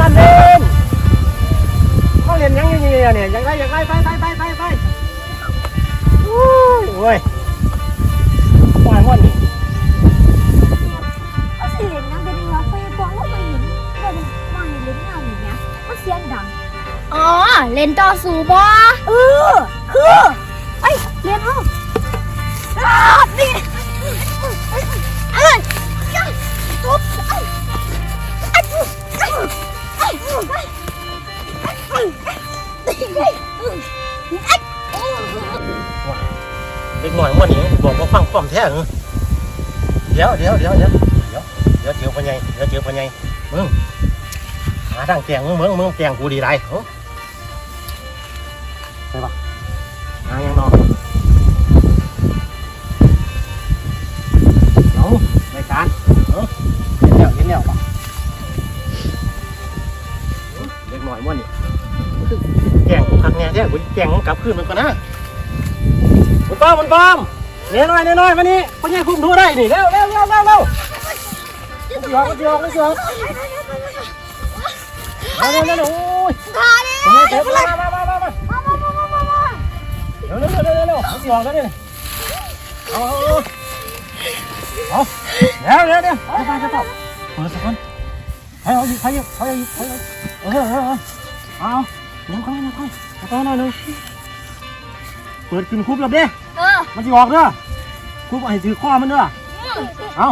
นั่นเล่นเขาเล่นยังยังเนี่ยเนี่ยยังไงยังไงไปไปไปไปไปโอ้ยโอ้ยปล่อยมันนี่ก็สิเล่นน้ำเป็นว่าไฟบอกว่าไม่เห็นก็เลยมาเห็นเล่นน้ำอย่างเงี้ยมันเสียงดังอ๋อเล่นต่อสู้บ่เออคือไอ้ยเรียนเอาอ้าวนี่ เด็กหน่อยมันนี่บอกว่าฟังความแท้เหรอเดี๋ยวเดี๋ยวเดี๋ยวเดี๋ยวเดี๋ยวเดี๋ยวเจอปัญญเดี๋ยวเจอปัญญามึงหาทางแกงมึงมึงมึงแกงกูดีไรเอ้าไปปะหายังนอนเอารายการเออเห็นแล้วเห็นแล้วปะเด็กหน่อยมันนี่คือแกง แน่แท้กูแกงกลับคืนมันก่อนนะมันป้อมมันป้อมเน้อยเน้อยมานี่พ่อใหญ่คุมทั่วได้นี่เร็วเร็วเร็วเร็วเร็วมันสิออกมันสิออกมันสิอกเร็วเร็วเร็วโอ้ยพาดิพ่อใหญ่เจ็บมามามามามามามามามามาเร็วเร็วเร็วเร็วเร็วมันสิออกแล้วนี่เอาเอาเอาเร็วเร็วเร็วเอาไปไปไปเปิดสักคนให้เอาอีกให้เอาให้เอาอีกให้เอาเออเออเออเอา น้ำค่อยน้ำค่อยน้ำค่อยหน่อยหนึงเปิดขึ้นคุบแล้วเด้เออมันจะออกเด้อคุบให้ถือข้อมันเด้อเอา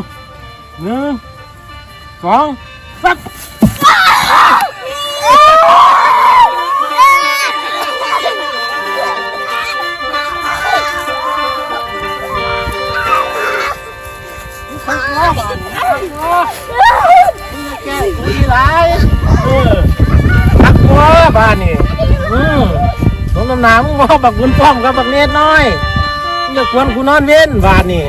หนึ่งสองสักขันล้อบานขันล้อมึงแก้คุยไรเออขักล้อบานนี่อืมสม น้ำหมึงว่าบักบุญป้อมกับบักเนตน้อยอย่าควรกูนอนเว้นบานนี่